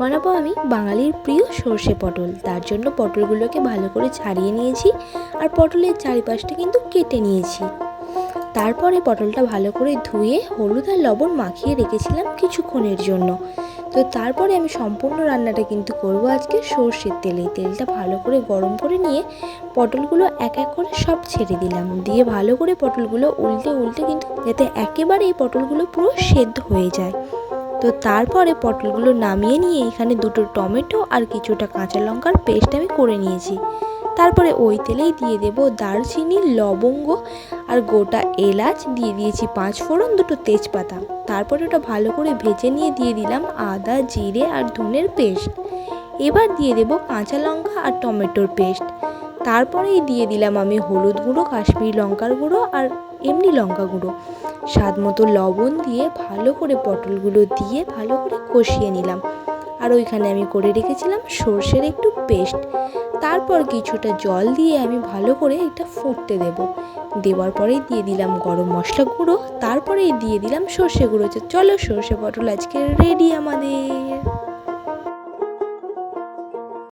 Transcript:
বানাবো আমি বাঙালির প্রিয় সর্ষে পটল। তার জন্য পটলগুলোকে ভালো করে ছাড়িয়ে নিয়েছি আর পটলের চারিপাশটা কিন্তু কেটে নিয়েছি। তারপরে পটলটা ভালো করে ধুয়ে হলুদ আর লবণ মাখিয়ে রেখেছিলাম কিছুক্ষণের জন্য। তো তারপরে আমি সম্পূর্ণ রান্নাটা কিন্তু করব আজকে সর্ষের তেলে। তেলটা ভালো করে গরম করে নিয়ে পটলগুলো এক এক করে সব ছেড়ে দিলাম। দিয়ে ভালো করে পটলগুলো উল্টে উল্টে কিন্তু যাতে একেবারে এই পটলগুলো পুরো সেদ্ধ হয়ে যায়। তো তারপরে পটলগুলো নামিয়ে নিয়ে এখানে দুটো টমেটো আর কিছুটা কাঁচা লঙ্কার পেস্ট আমি করে নিয়েছি। তারপরে ওই তেলেই দিয়ে দেব দারচিনি, লবঙ্গ আর গোটা এলাচ। দিয়ে দিয়েছি পাঁচ ফোড়ন, দুটো তেজপাতা। তারপরে ওটা ভালো করে ভেজে নিয়ে দিয়ে দিলাম আদা, জিরে আর ধনের পেস্ট। এবার দিয়ে দেব কাঁচা লঙ্কা আর টমেটোর পেস্ট। তারপরেই দিয়ে দিলাম আমি হলুদ গুঁড়ো, কাশ্মীরি লঙ্কার গুঁড়ো আর এমনি লঙ্কা গুঁড়ো। স্বাদ মতো লবণ দিয়ে ভালো করে পটলগুলো দিয়ে ভালো করে কষিয়ে নিলাম। আর ওইখানে আমি করে রেখেছিলাম সর্ষের একটু পেস্ট। তারপর কিছুটা জল দিয়ে আমি ভালো করে এটা ফুটতে দেব। দেওয়ার পরেই দিয়ে দিলাম গরম মশলা গুঁড়ো, তারপরেই দিয়ে দিলাম সর্ষে গুঁড়ো। চলো সর্ষে পটল আজকে রেডি আমাদের।